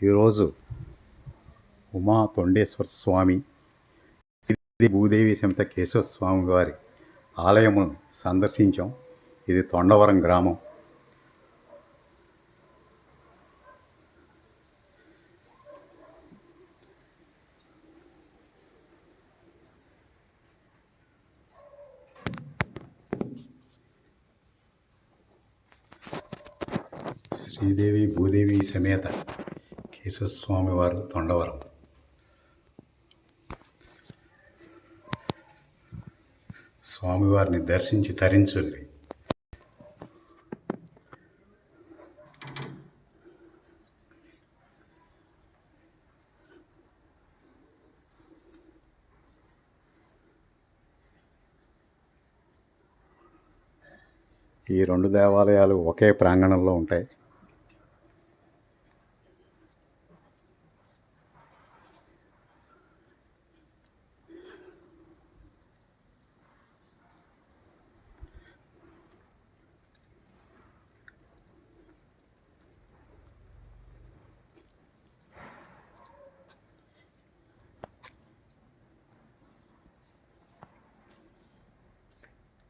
ఈరోజు ఉమా తొండేశ్వర స్వామి శ్రీ భూదేవి సమేత కేశవ స్వామి వారి ఆలయమును సందర్శించాం. ఇది తొండవరం గ్రామం. శ్రీదేవి భూదేవి సమేత స్వామి వారు తొండవరం. స్వామివారిని దర్శించి తరించండి. ఈ రెండు దేవాలయాలు ఒకే ప్రాంగణంలో ఉంటాయి.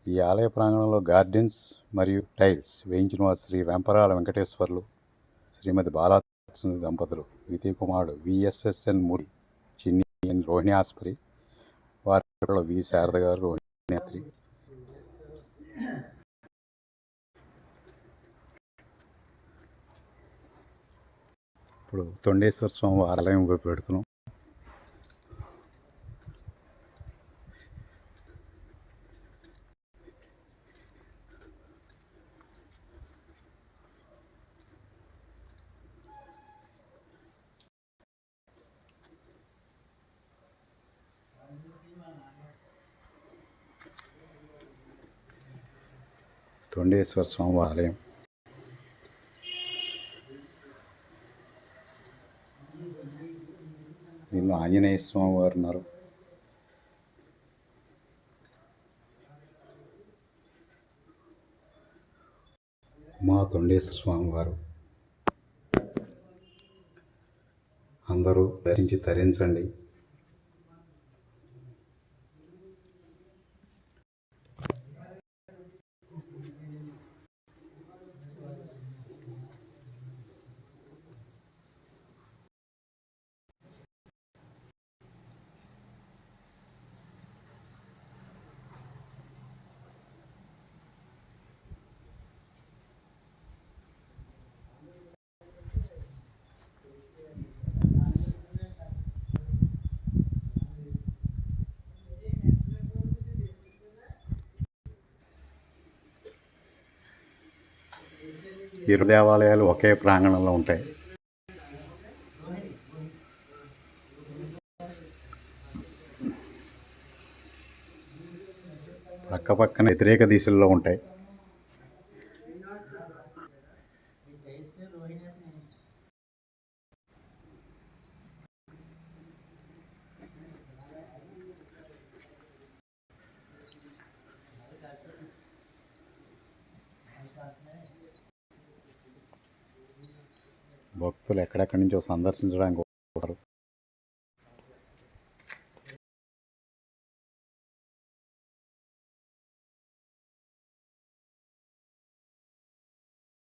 ఈ ఆలయ ప్రాంగణంలో గార్డెన్స్ మరియు టైల్స్ వేయించిన వారు శ్రీ వెంపరాల వెంకటేశ్వర్లు శ్రీమతి బాలా దంపతులు ద్వితీయ కుమారుడు విఎస్ఎస్ఎన్ మూడి చిన్ని ఎన్ రోహిణి ఆస్పరి వారి వి శారద గారు రోహిణి ఇప్పుడు తొండేశ్వర స్వామి ఆలయం పెడుతున్నాం. తొండేశ్వర స్వామి ఆలయం. దీనిలో ఆంజనేయ స్వామి వారు ఉన్నారు. మా తొండేశ్వర స్వామి వారు. అందరూ ధరించి తరించండి. ఇరు దేవాలయాలు ఒకే ప్రాంగణంలో ఉంటాయి. పక్కపక్కన వ్యతిరేక దిశల్లో ఉంటాయి. భక్తులు ఎక్కడెక్కడి నుంచో సందర్శించడానికి వస్తారు.